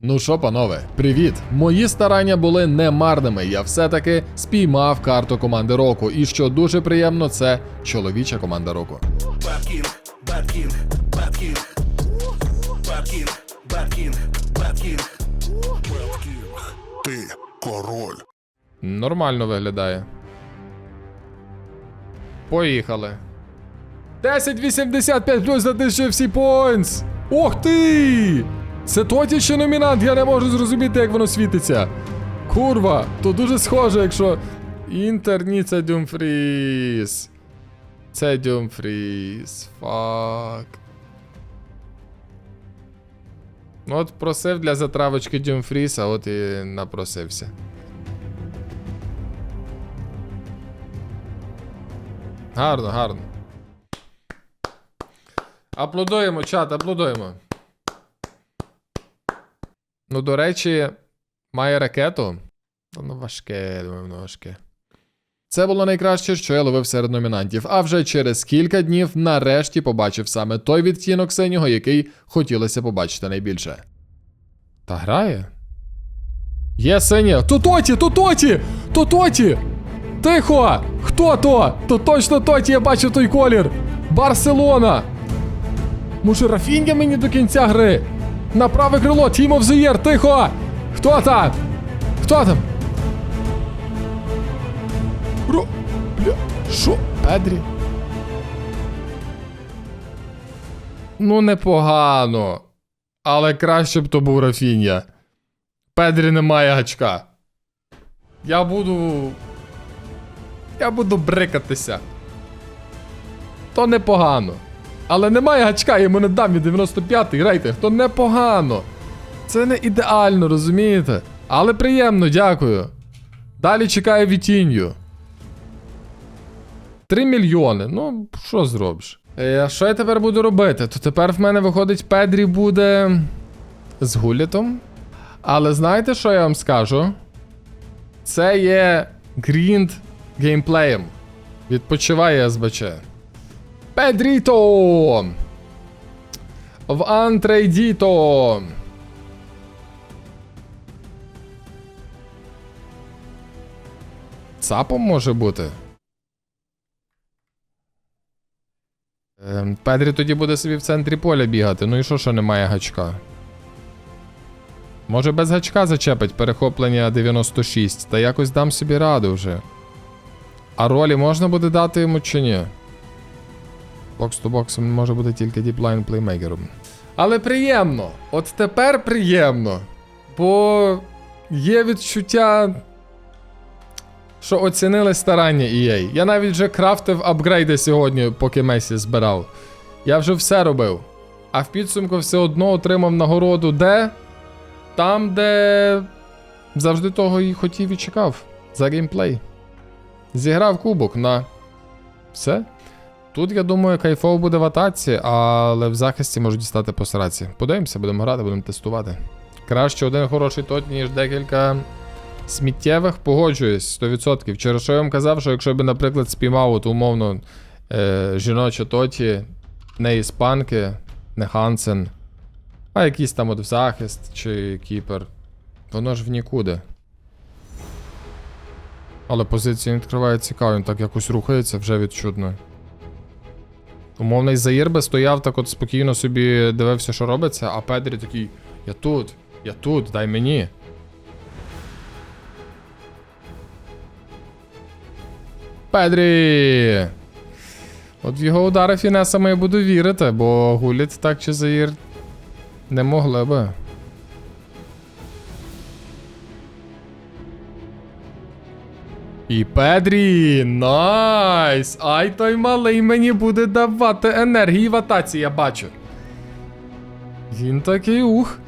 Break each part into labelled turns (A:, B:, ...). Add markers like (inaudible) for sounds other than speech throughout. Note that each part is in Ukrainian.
A: Ну що, панове, привіт! Мої старання були немарними. Я все-таки спіймав карту команди року. І що дуже приємно, це чоловіча команда року.
B: King. Bad King.
C: Ти король.
A: Нормально виглядає. Поїхали. 1085 плюс за 1000 всі points! Ох ти! Це тоді ще номінант, я не можу зрозуміти, як воно світиться. Курва, то дуже схоже, якщо. Інтер, ні, це Дюмфріс. Це Дюмфріс. Фак. Ну, От просив для затравочки Дюмфріса, от і напросився. Гарно, гарно. Аплодуємо, чат, аплодуємо. Ну, до речі, має ракету. Та Ну, важке, думаю, воно важке. Це було найкраще, що я ловив серед номінантів, а вже через кілька днів нарешті побачив саме той відтінок синього, який хотілося побачити найбільше. Та грає? Є синє. Тутоті, тутоті! Тутоті! Тихо! Хто то? То точно тоті, я бачу той колір! Барселона! Може, Рафіння мені до кінця гри? На праве крило, Тімо Взуєр, тихо! Хто там? Хто там? Ро... Бля... Шо? Педрі? Ну, непогано. Але краще б то був Рафіння. Педрі немає гачка. Я буду. Я буду брикатися. То непогано. Але немає гачка, я йому не дам від 95-й рейтинг, то непогано. Це не ідеально, розумієте? Але приємно, дякую. Далі чекаю Вітінью. 3 мільйони. Ну, що зробиш? Е, що я тепер буду робити? То тепер в мене виходить Педрі буде з гулітом. Але знаєте, що я вам скажу? Це є грінд геймплеєм. Відпочиває СБЧ. Педріто! В антрейдіто! Цапом може бути. Ем, Педрі тоді буде собі в центрі поля бігати. Ну і що, що немає гачка? Може без гачка зачепить перехоплення 96, та якось дам собі раду вже. А ролі можна буде дати йому чи ні? Бокс то боксом може бути тільки діплайн плеймейкером. Але приємно. От тепер приємно. Бо є відчуття, що оцінили старання EA. Я навіть вже крафтив апгрейди сьогодні, поки Месі збирав. Я вже все робив. А в підсумку все одно отримав нагороду де? Там, де завжди того і хотів і чекав. За геймплей. Зіграв кубок на все. Тут, я думаю, кайфово буде в атаці, але в захисті можуть дістати по сраці. Подивимося, будемо грати, будемо тестувати. Краще один хороший тот, ніж декілька сміттєвих, погоджуюсь 100%. Вчора що я вам казав, що якщо б, наприклад, спіймав от, умовно е, жіноче тоті, не іспанки, не Хансен, а якийсь там от в захист чи кіпер, воно ж в нікуди. Але позиція не відкриває цікаво, він так якось рухається вже відчутно. Умовний Заїр би стояв так от спокійно собі дивився, що робиться, а Педрі такий: Я тут, я тут, дай мені. Педрі! От в його удари фінесами я буду вірити, бо гуліт так чи Заїр не могли би. І Педрі, найс! Ай той малий мені буде давати енергії в атаці, я бачу. Він такий ух.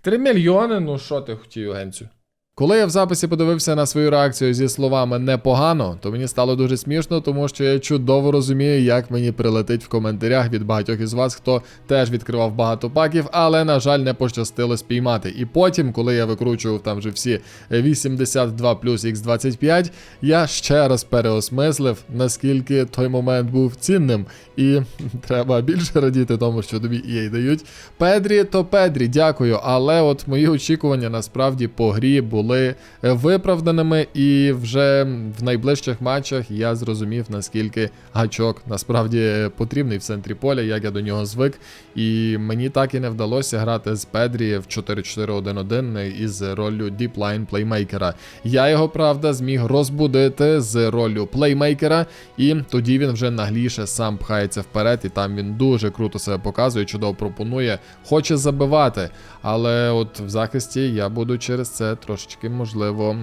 A: Три мільйони, ну що ти хотів, Генцю? Коли я в записі подивився на свою реакцію зі словами непогано, то мені стало дуже смішно, тому що я чудово розумію, як мені прилетить в коментарях від багатьох із вас, хто теж відкривав багато паків, але на жаль не пощастило спіймати. І потім, коли я викручував там вже всі 82 плюс X25, я ще раз переосмислив, наскільки той момент був цінним, і (laughs) треба більше радіти тому, що тобі EA дають. Педрі то Педрі, дякую. Але от мої очікування насправді по грі були е, виправданими, і вже в найближчих матчах я зрозумів, наскільки гачок насправді е, потрібний в центрі поля, як я до нього звик. І мені так і не вдалося грати з Педрі в 4-4-1-1 із роллю діплайн плеймейкера. Я його, правда, зміг розбудити з роллю плеймейкера, і тоді він вже нагліше сам пхається вперед, і там він дуже круто себе показує, чудово пропонує, хоче забивати. Але от в захисті я буду через це трошечки можливо.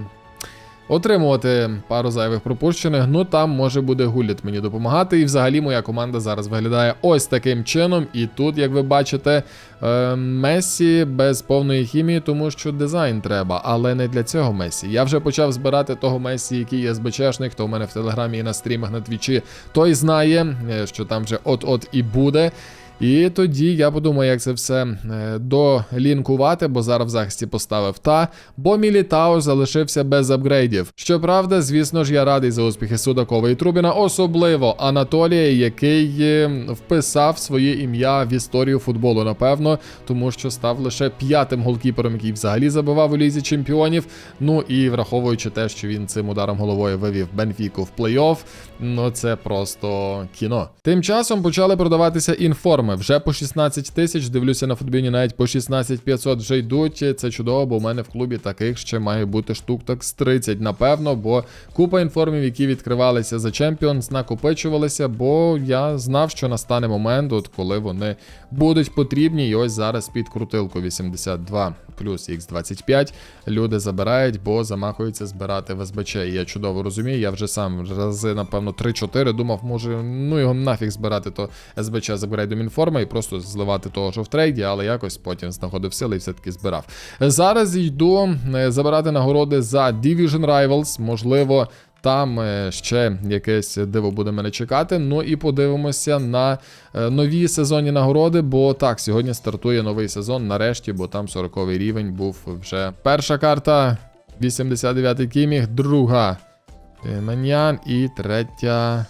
A: Отримувати пару зайвих пропущених, ну там може буде гуліт мені допомагати. І взагалі моя команда зараз виглядає ось таким чином. І тут, як ви бачите, е, Месі без повної хімії, тому що дизайн треба, але не для цього Месі. Я вже почав збирати того Месі, який є СБЧшник, хто в мене в телеграмі і на стрімах на твічі, той знає, е, що там вже от-от і буде. І тоді я подумаю, як це все е, долінкувати, бо зараз в захисті поставив та, бо Мілітао залишився без апгрейдів. Щоправда, звісно ж, я радий за успіхи Судакова і Трубіна, особливо Анатолія, який е, вписав своє ім'я в історію футболу, напевно, тому що став лише п'ятим голкіпером, який взагалі забивав у лізі чемпіонів. Ну і враховуючи те, що він цим ударом головою вивів Бенфіку в плей-офф, ну це просто кіно. Тим часом почали продаватися інформи. Вже по 16 тисяч. Дивлюся на футбіні, навіть по 16 500 вже йдуть. Це чудово, бо в мене в клубі таких ще має бути штук так з 30, напевно, бо купа інформів, які відкривалися за Champions, накопичувалися, бо я знав, що настане момент, от коли вони будуть потрібні. І ось зараз під крутилку 82 плюс X25 люди забирають, бо замахуються збирати в СБЧ. І я чудово розумію. Я вже сам рази, напевно, 3-4 думав, може, ну його нафіг збирати, то СБЧ з апгрейдом інформа і просто зливати того, що в трейді, але якось потім знаходив сили і все-таки збирав. Зараз йду е, забирати нагороди за Division Rivals, можливо. Там е, ще якесь диво буде мене чекати. Ну і подивимося на е, нові сезонні нагороди. Бо так, сьогодні стартує новий сезон нарешті, бо там 40 рівень був вже перша карта. 89-й кіміг, друга е, Маньян і третя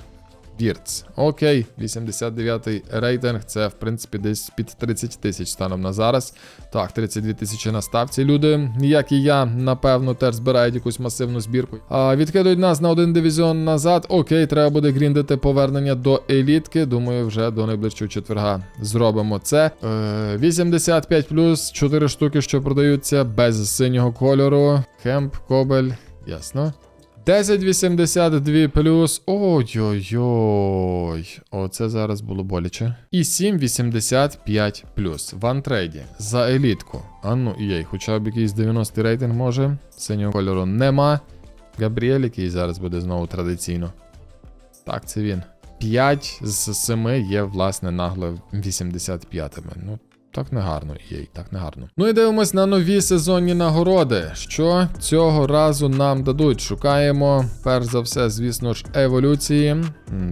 A: Вірц. Окей, 89-й рейтинг. Це в принципі десь під 30 тисяч станом на зараз. Так, 32 тисячі на ставці. Люди, як і я, напевно, теж збирають якусь масивну збірку. А відкидують нас на один дивізіон назад. Окей, треба буде гріндити повернення до елітки. Думаю, вже до найближчого четверга зробимо це. Е, 85 плюс 4 штуки, що продаються без синього кольору. Хемп, кобель. Ясно. 1082 плюс. Ой-ой-ой. Оце зараз було боляче. І 785 плюс. В антрейді. За елітку. А ну єй, хоча б якийсь 90 рейтинг може. Синього кольору нема. Габріель, який зараз буде знову традиційно. Так, це він. 5 з 7 є, власне, нагло 85-ми. Ну, так не гарно, їй, так не гарно. Ну і дивимось на нові сезонні нагороди. Що цього разу нам дадуть? Шукаємо, перш за все, звісно ж, еволюції.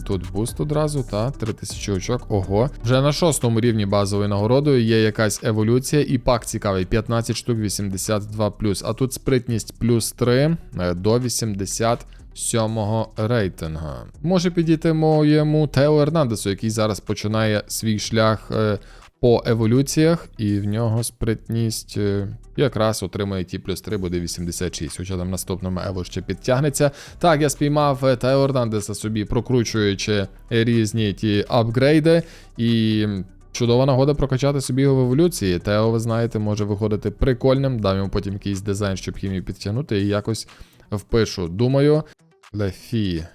A: Тут буст одразу, та 3000 очок. Ого. Вже на шостому рівні базової нагородою є якась еволюція, і пак цікавий: 15 штук 82 А тут спритність плюс 3 е, до 80. Сьомого рейтинга. Може підійти моєму Тео Ернандесу, який зараз починає свій шлях е, по еволюціях, і в нього спритність е, якраз отримує ті плюс 3, буде 86. Хоча там наступному Ево ще підтягнеться. Так, я спіймав е, Тео собі, прокручуючи різні ті апгрейди. І чудова нагода прокачати собі його в еволюції. Тео, ви знаєте, може виходити прикольним. Дам йому потім якийсь дизайн, щоб хімію підтягнути, і якось впишу. Думаю, Лефі.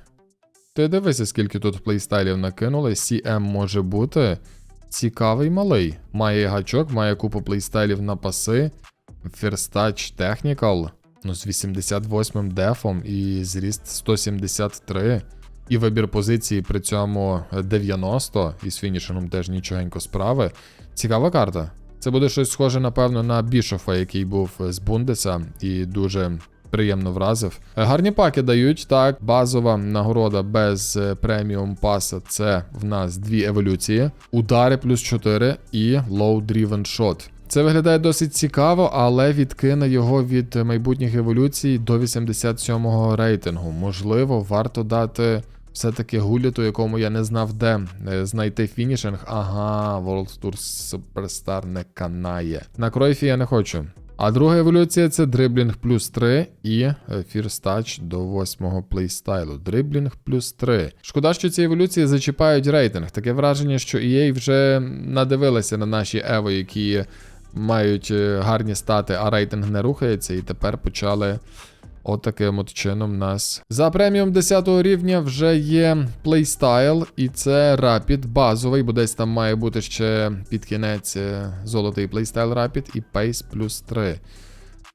A: Ти дивися, скільки тут плейстайлів накинули. CM може бути. Цікавий малий. Має гачок, має купу плейстайлів на паси. Touch Technical. Ну, з 88 дефом і зріст 173. І вибір позиції при цьому 90. І з фінішингом теж нічогенько справи. Цікава карта. Це буде щось схоже, напевно, на Бішофа, який був з Бундеса, і дуже приємно вразив. Гарні паки дають, так. Базова нагорода без е, преміум паса це в нас дві еволюції, удари плюс 4 і low driven shot. Це виглядає досить цікаво, але відкине його від майбутніх еволюцій до 87-го рейтингу. Можливо, варто дати все-таки гуліту, якому я не знав, де е, знайти фінішинг. Ага, World Tour Superstar не канає. На Кройфі я не хочу. А друга еволюція це дриблінг плюс 3 і фірстач First Touch до 8-го плейстайлу. Дриблінг плюс 3. Шкода, що ці еволюції зачіпають рейтинг. Таке враження, що EA вже надивилася на наші Ево, які мають е, гарні стати, а рейтинг не рухається, і тепер почали отаким от чином нас. За преміум 10 рівня вже є плейстайл, і це Rapid базовий, бо десь там має бути ще під кінець е, золотий плейстайл Rapid і Pace плюс 3.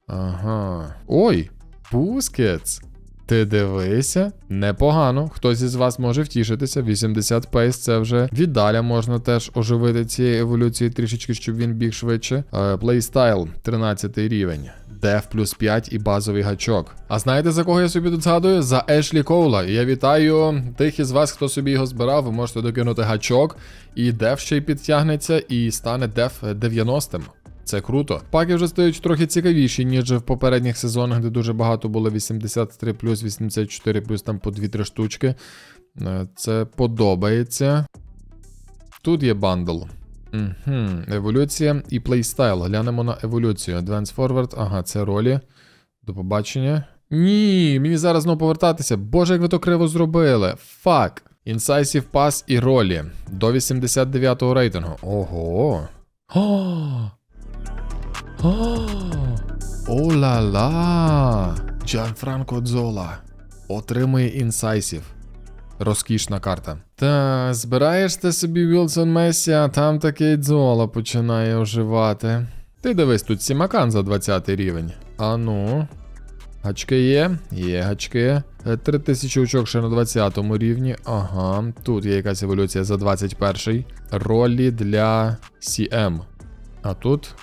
A: Ага. Ой, Пускets. Ти дивися, непогано. Хтось із вас може втішитися. 80 пейс це вже віддаля можна теж оживити цієї еволюції трішечки, щоб він біг швидше. Плейстайл 13 рівень. Деф плюс 5 і базовий гачок. А знаєте за кого я собі тут згадую? За Ешлі Коула. І я вітаю тих із вас, хто собі його збирав. Ви можете докинути гачок, і деф ще й підтягнеться, і стане деф 90-м. Це круто. Паки вже стають трохи цікавіші, ніж в попередніх сезонах, де дуже багато було 83 плюс, 84 плюс там по 2-3 штучки. Е, Це подобається. Тут є бандл. Угу. Еволюція і плейстайл. Глянемо на еволюцію. Advance Forward. Ага, це ролі. До побачення. Ні, мені зараз знову повертатися. Боже, як ви то криво зробили. Фак. Incisive Pass і ролі. До 89-го рейтингу. Ого. О! О-ла-ла! Джанфранко Дзола. Отримує інсайсів. Розкішна карта. Та, збираєш ти собі Вілсон Месі, а там такий дзола починає оживати. Ти дивись, тут Сімакан за 20 рівень. А ну. Гачки є? Є гачки. Е, 3000 очок ще на 20 рівні. Ага. Тут є якась еволюція за 21 Ролі для CM. А тут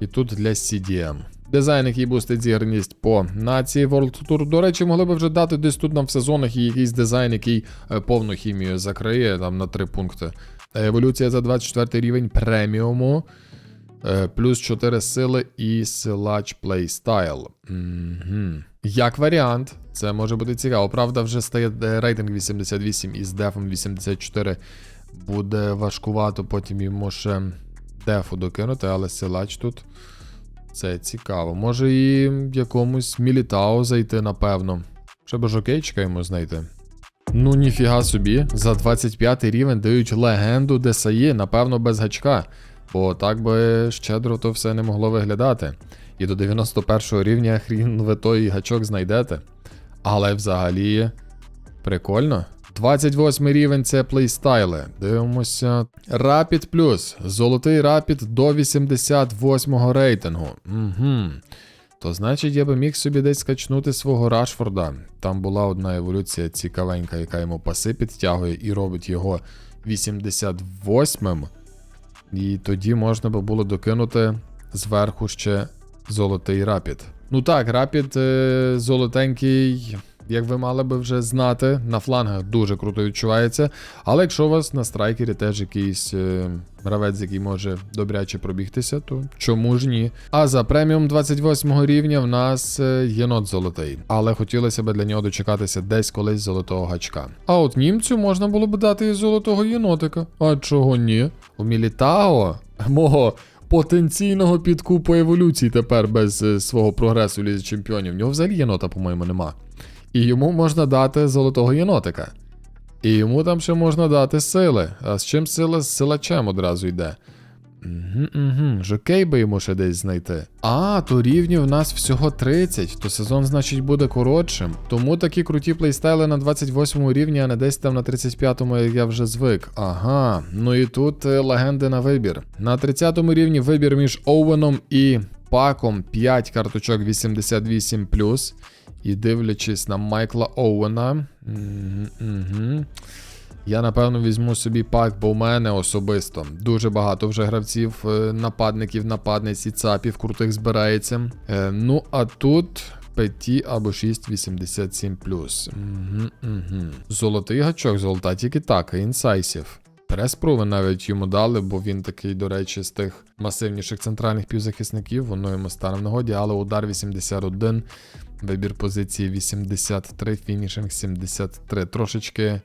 A: і тут для CDM. Дизайн, який бустить зіграність по нації World Tour. До речі, могли б вже дати десь тут нам в сезонах і якийсь дизайн, який е, повну хімію закриє там на 3 пункти. Е, Еволюція за 24 рівень преміуму. е, Плюс 4 сили і силач плейстайл. Угу. Як варіант, це може бути цікаво. Правда, вже стає рейтинг 88 із дефом 84. Буде важкувато потім йому ще дефу докинути, але силач тут. Це цікаво. Може і якомусь Мілітао зайти, напевно. Щоб жокейчика йому знайти. Ну, ніфіга собі, за 25 рівень дають легенду Десаї, напевно, без гачка. Бо так би щедро то все не могло виглядати. І до 91 рівня (laughs) хрін ви той гачок знайдете. Але взагалі прикольно. 28 рівень це плейстайли. Дивимося. Rapid Plus. Золотий Rapid до 88 рейтингу. Угу. То значить, я би міг собі десь скачнути свого Рашфорда. Там була одна еволюція цікавенька, яка йому паси підтягує і робить його 88-м. І тоді можна би було докинути зверху ще золотий Rapid. Ну так, Rapid е, золотенький як ви мали би вже знати, на флангах дуже круто відчувається. Але якщо у вас на страйкері теж якийсь е, гравець, який може добряче пробігтися, то чому ж ні? А за преміум 28 рівня в нас е, єнот золотий. Але хотілося б для нього дочекатися десь колись золотого гачка. А от німцю можна було б дати і золотого єнотика. А чого ні? У Мілітао мого. Потенційного підкупу еволюції тепер без е, свого прогресу в лізі чемпіонів. В нього взагалі єнота, по-моєму, нема. І йому можна дати золотого єнотика. І йому там ще можна дати сили. А з чим сила? З силачем одразу йде. Угу, угу. Жокей би йому ще десь знайти. А, то рівнів в нас всього 30, то сезон, значить, буде коротшим. Тому такі круті плейстайли на 28 рівні, а не десь там на 35-му, як я вже звик. Ага. Ну і тут е, легенди на вибір. На 30-му рівні вибір між Оуеном і Паком 5 карточок 88 і дивлячись на Майкла Оуена. Угу. Я напевно візьму собі пак, бо в мене особисто дуже багато вже гравців, е, нападників, нападниць і цапів крутих збирається. Е, ну, а тут Петі або 6,87. Угу, угу. Золотий гачок, золота тільки так, інсайсів. Прес-прови навіть йому дали, бо він такий, до речі, з тих масивніших центральних півзахисників, воно йому стане в нагоді, але удар 81, вибір позиції 83, фінішинг 73. Трошечки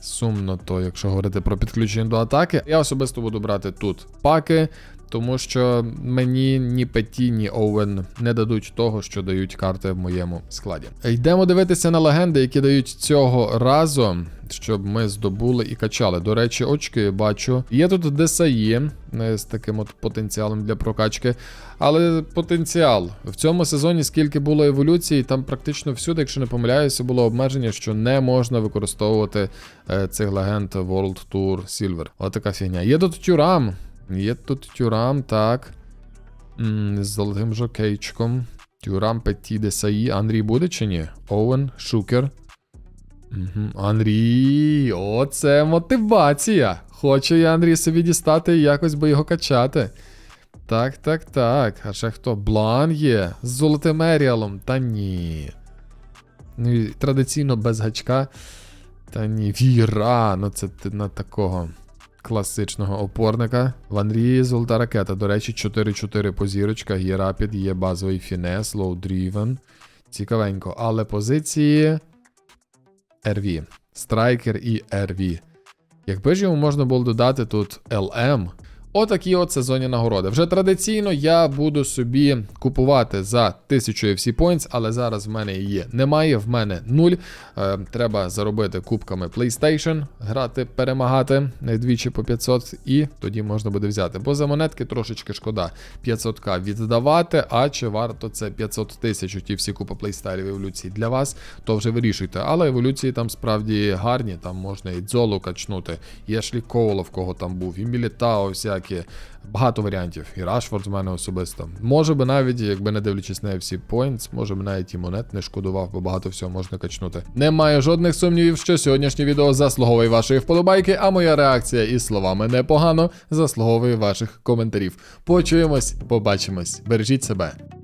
A: сумно, то якщо говорити про підключення до атаки. Я особисто буду брати тут паки, тому що мені ні Петі, ні Оуен не дадуть того, що дають карти в моєму складі. Йдемо дивитися на легенди, які дають цього разу, щоб ми здобули і качали. До речі, очки бачу. Є тут Десаї е, з таким от потенціалом для прокачки. Але потенціал в цьому сезоні, скільки було еволюцій, там практично всюди, якщо не помиляюся, було обмеження, що не можна використовувати е, цих легенд World Tour Silver. Ось така фігня. Є тут тюрам. Є тут тюрам, так. З золотим жокейчком. Тюрам Петі Десаї. Андрій буде чи ні? Оуен, Шукер. Угу. Андрій, оце мотивація. Хочу я Андрій собі дістати і якось би його качати. Так, так, так. А ще хто? Блан є з золотим еріалом. Та ні. Ну і традиційно без гачка. Та ні, віра. Ну це на такого класичного опорника. В Андрії золота ракета. До речі, 4-4 по зірочках. Є рапід, є базовий фінес, лоу дрівен. Цікавенько. Але позиції. RV. Страйкер і RV. Якби ж йому можна було додати тут LM. Отакі от сезонні нагороди. Вже традиційно я буду собі купувати за 1000 FC Points, але зараз в мене її немає, в мене нуль. Е, треба заробити кубками PlayStation, грати, перемагати двічі по 500, і тоді можна буде взяти. Бо за монетки трошечки шкода 500к віддавати, а чи варто це 500 тисяч у ті всі купи плейстайлів еволюції для вас, то вже вирішуйте. Але еволюції там справді гарні, там можна і дзолу качнути, і Ешлі Коула, в кого там був, і Мілітао всякі. Багато варіантів. І Рашфорд в мене особисто. Може би навіть, якби не дивлячись на всі Points, може би навіть і монет не шкодував, бо багато всього можна качнути. Немає жодних сумнівів, що сьогоднішнє відео заслуговує вашої вподобайки, а моя реакція із словами непогано заслуговує ваших коментарів. Почуємось, побачимось. Бережіть себе.